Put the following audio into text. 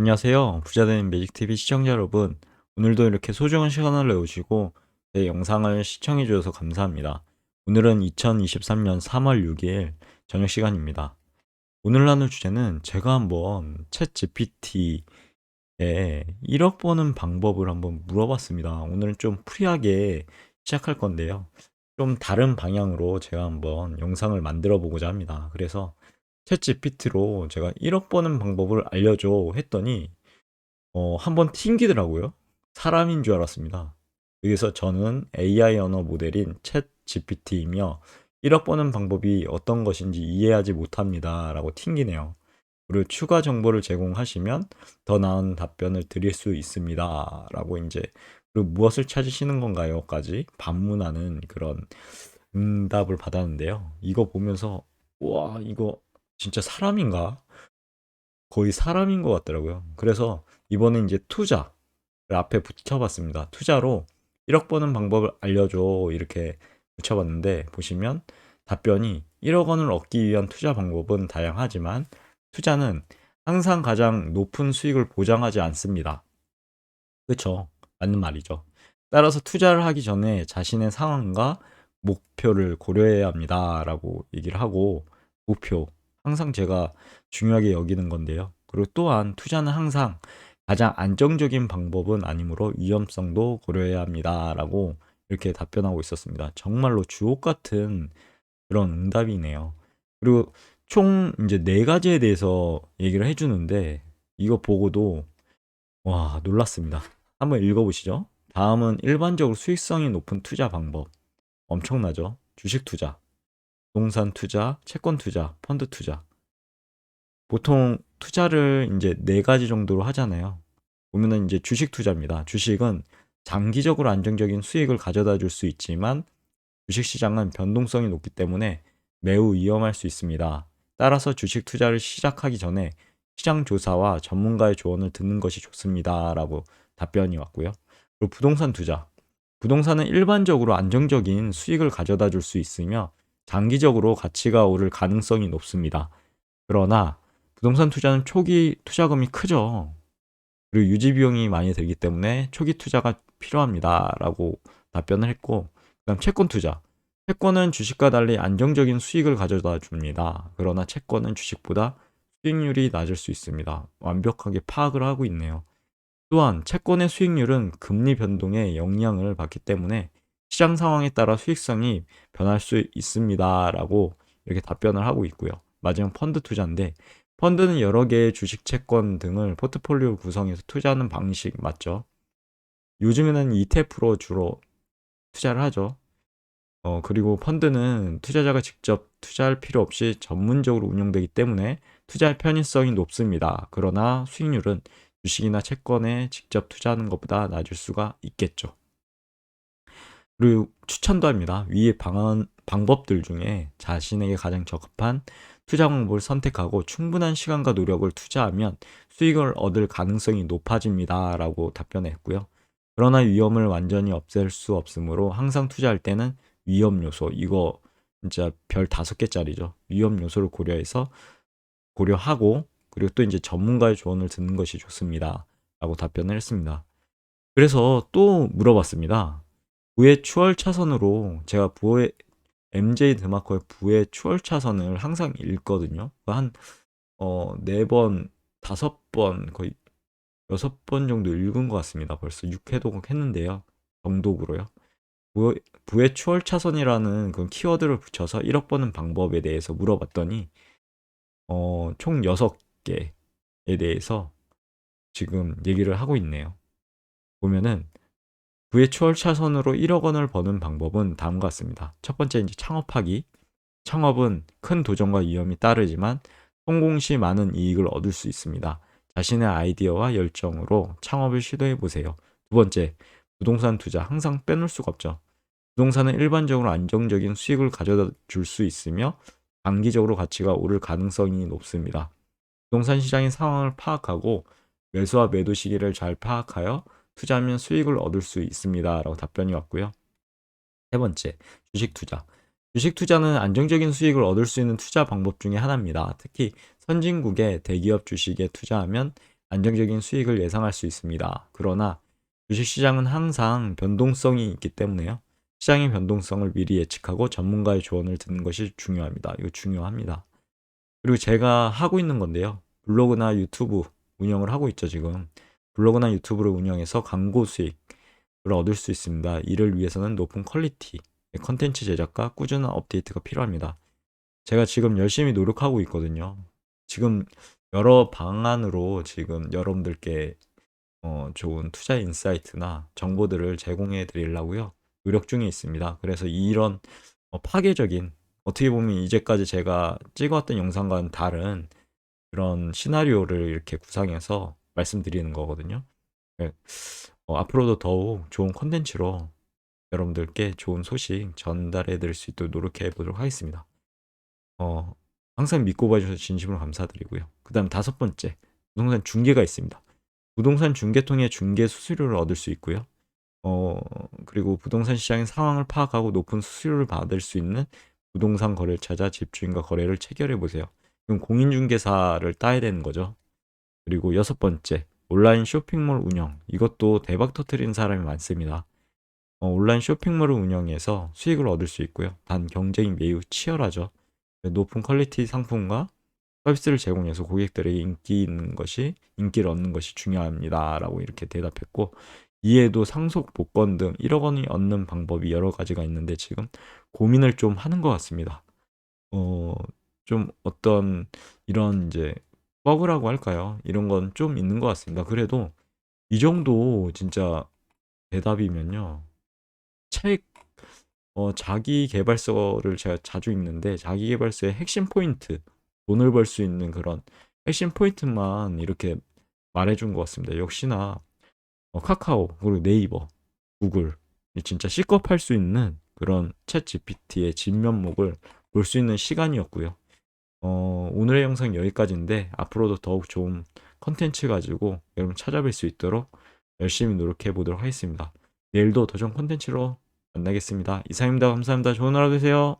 안녕하세요. 부자되는 매직TV 시청자 여러분. 오늘도 이렇게 소중한 시간을 내오시고 제 영상을 시청해 주셔서 감사합니다. 오늘은 2023년 3월 6일 저녁 시간입니다. 오늘 나눌 주제는 제가 한번 챗 GPT에 1억 버는 방법을 한번 물어봤습니다. 오늘은 좀 프리하게 시작할 건데요. 좀 다른 방향으로 제가 한번 영상을 만들어 보고자 합니다. 그래서 챗 GPT로 제가 1억 버는 방법을 알려줘 했더니 어, 한번 튕기더라고요. 사람인 줄 알았습니다. 여기서 저는 AI 언어 모델인 챗 GPT이며 1억 버는 방법이 어떤 것인지 이해하지 못합니다. 라고 튕기네요. 그리고 추가 정보를 제공하시면 더 나은 답변을 드릴 수 있습니다. 라고 이제 그리고 무엇을 찾으시는 건가요? 까지 반문하는 그런 응답을 받았는데요. 이거 보면서 와 이거 진짜 사람인가? 거의 사람인 것 같더라고요. 그래서 이번에 이제 투자를 앞에 붙여봤습니다. 투자로 1억 버는 방법을 알려줘 이렇게 붙여봤는데 보시면 답변이 1억 원을 얻기 위한 투자 방법은 다양하지만 투자는 항상 가장 높은 수익을 보장하지 않습니다. 그렇죠. 맞는 말이죠. 따라서 투자를 하기 전에 자신의 상황과 목표를 고려해야 합니다라고 얘기를 하고 목표 항상 제가 중요하게 여기는 건데요. 그리고 또한 투자는 항상 가장 안정적인 방법은 아니므로 위험성도 고려해야 합니다라고 이렇게 답변하고 있었습니다. 정말로 주옥 같은 그런 응답이네요. 그리고 총 이제 네 가지에 대해서 얘기를 해주는데 이거 보고도 와 놀랐습니다. 한번 읽어보시죠. 다음은 일반적으로 수익성이 높은 투자 방법. 엄청나죠? 주식 투자, 부동산 투자, 채권 투자, 펀드 투자. 보통 투자를 이제 네 가지 정도로 하잖아요. 보면은 이제 주식 투자입니다. 주식은 장기적으로 안정적인 수익을 가져다 줄 수 있지만 주식 시장은 변동성이 높기 때문에 매우 위험할 수 있습니다. 따라서 주식 투자를 시작하기 전에 시장 조사와 전문가의 조언을 듣는 것이 좋습니다. 라고 답변이 왔고요. 그리고 부동산 투자. 부동산은 일반적으로 안정적인 수익을 가져다 줄 수 있으며 장기적으로 가치가 오를 가능성이 높습니다. 그러나 부동산 투자는 초기 투자금이 크죠. 그리고 유지 비용이 많이 들기 때문에 초기 투자가 필요합니다. 라고 답변을 했고, 그 다음 채권 투자. 채권은 주식과 달리 안정적인 수익을 가져다 줍니다. 그러나 채권은 주식보다 수익률이 낮을 수 있습니다. 완벽하게 파악을 하고 있네요. 또한 채권의 수익률은 금리 변동에 영향을 받기 때문에 시장 상황에 따라 수익성이 변할 수 있습니다. 라고 이렇게 답변을 하고 있고요. 마지막 펀드 투자인데 펀드는 여러 개의 주식 채권 등을 포트폴리오 구성해서 투자하는 방식 맞죠? 요즘에는 ETF로 주로 투자를 하죠. 어, 그리고 펀드는 투자자가 직접 투자할 필요 없이 전문적으로 운영되기 때문에 투자의 편의성이 높습니다. 그러나 수익률은 주식이나 채권에 직접 투자하는 것보다 낮을 수가 있겠죠. 그리고 추천도 합니다. 위의 방안, 방법들 중에 자신에게 가장 적합한 투자 방법을 선택하고 충분한 시간과 노력을 투자하면 수익을 얻을 가능성이 높아집니다. 라고 답변했고요. 그러나 위험을 완전히 없앨 수 없으므로 항상 투자할 때는 위험 요소, 이거 진짜 별 다섯 개짜리죠. 위험 요소를 고려해서 고려하고 그리고 또 이제 전문가의 조언을 듣는 것이 좋습니다. 라고 답변을 했습니다. 그래서 또 물어봤습니다. 부의 추월 차선으로 제가 부의 MJ 드마커의 부의 추월 차선을 항상 읽거든요. 한 어, 네 번, 다섯 번, 거의 여섯 번 정도 읽은 것 같습니다. 벌써 6회독 했는데요. 정독으로요. 부, 부의 추월 차선이라는 그 키워드를 붙여서 1억 버는 방법에 대해서 물어봤더니 어, 총 6개에 대해서 지금 얘기를 하고 있네요. 보면은 부의 추월 차선으로 1억 원을 버는 방법은 다음과 같습니다. 첫 번째 이제 창업하기. 창업은 큰 도전과 위험이 따르지만 성공 시 많은 이익을 얻을 수 있습니다. 자신의 아이디어와 열정으로 창업을 시도해 보세요. 두 번째, 부동산 투자 항상 빼놓을 수가 없죠. 부동산은 일반적으로 안정적인 수익을 가져다 줄 수 있으며 장기적으로 가치가 오를 가능성이 높습니다. 부동산 시장의 상황을 파악하고 매수와 매도 시기를 잘 파악하여 투자하면 수익을 얻을 수 있습니다. 라고 답변이 왔고요. 세 번째, 주식 투자. 주식 투자는 안정적인 수익을 얻을 수 있는 투자 방법 중에 하나입니다. 특히 선진국의 대기업 주식에 투자하면 안정적인 수익을 예상할 수 있습니다. 그러나 주식시장은 항상 변동성이 있기 때문에요. 시장의 변동성을 미리 예측하고 전문가의 조언을 듣는 것이 중요합니다. 이거 중요합니다. 그리고 제가 하고 있는 건데요. 블로그나 유튜브 운영을 하고 있죠, 지금. 블로그나 유튜브를 운영해서 광고 수익을 얻을 수 있습니다. 이를 위해서는 높은 퀄리티, 컨텐츠 제작과 꾸준한 업데이트가 필요합니다. 제가 지금 열심히 노력하고 있거든요. 지금 여러 방안으로 지금 여러분들께 어, 좋은 투자 인사이트나 정보들을 제공해 드리려고요. 노력 중에 있습니다. 그래서 이런 어, 파괴적인 어떻게 보면 이제까지 제가 찍어왔던 영상과는 다른 그런 시나리오를 이렇게 구상해서 말씀드리는 거거든요. 네. 어, 앞으로도 더욱 좋은 콘텐츠로 여러분들께 좋은 소식 전달해 드릴 수 있도록 노력해 보도록 하겠습니다. 어, 항상 믿고 봐주셔서 진심으로 감사드리고요. 그 다음 다섯 번째, 부동산 중개가 있습니다. 부동산 중개 통해 중개 수수료를 얻을 수 있고요. 어, 그리고 부동산 시장의 상황을 파악하고 높은 수수료를 받을 수 있는 부동산 거래를 찾아 집주인과 거래를 체결해 보세요. 그럼 공인중개사를 따야 되는 거죠. 그리고 여섯 번째, 온라인 쇼핑몰 운영. 이것도 대박 터트리는 사람이 많습니다. 어, 온라인 쇼핑몰을 운영해서 수익을 얻을 수 있고요. 단 경쟁이 매우 치열하죠. 높은 퀄리티 상품과 서비스를 제공해서 고객들에게 인기 있는 것이 인기를 얻는 것이 중요합니다라고 이렇게 대답했고 이에도 상속 복권 등 1억 원이 얻는 방법이 여러 가지가 있는데 지금 고민을 좀 하는 것 같습니다. 어, 좀 어떤 이런 이제 버그라고 할까요? 이런 건 좀 있는 것 같습니다. 그래도 이 정도 진짜 대답이면요. 책, 어, 자기 개발서를 제가 자주 읽는데 자기 개발서의 핵심 포인트, 돈을 벌 수 있는 그런 핵심 포인트만 이렇게 말해준 것 같습니다. 역시나 어, 카카오 그리고 네이버, 구글 진짜 C급 할 수 있는 그런 챗 GPT의 진면목을 볼 수 있는 시간이었고요. 어, 오늘의 영상 여기까지인데 앞으로도 더욱 좋은 컨텐츠 가지고 여러분 찾아뵐 수 있도록 열심히 노력해 보도록 하겠습니다. 내일도 더 좋은 컨텐츠로 만나겠습니다. 이상입니다. 감사합니다. 좋은 하루 되세요.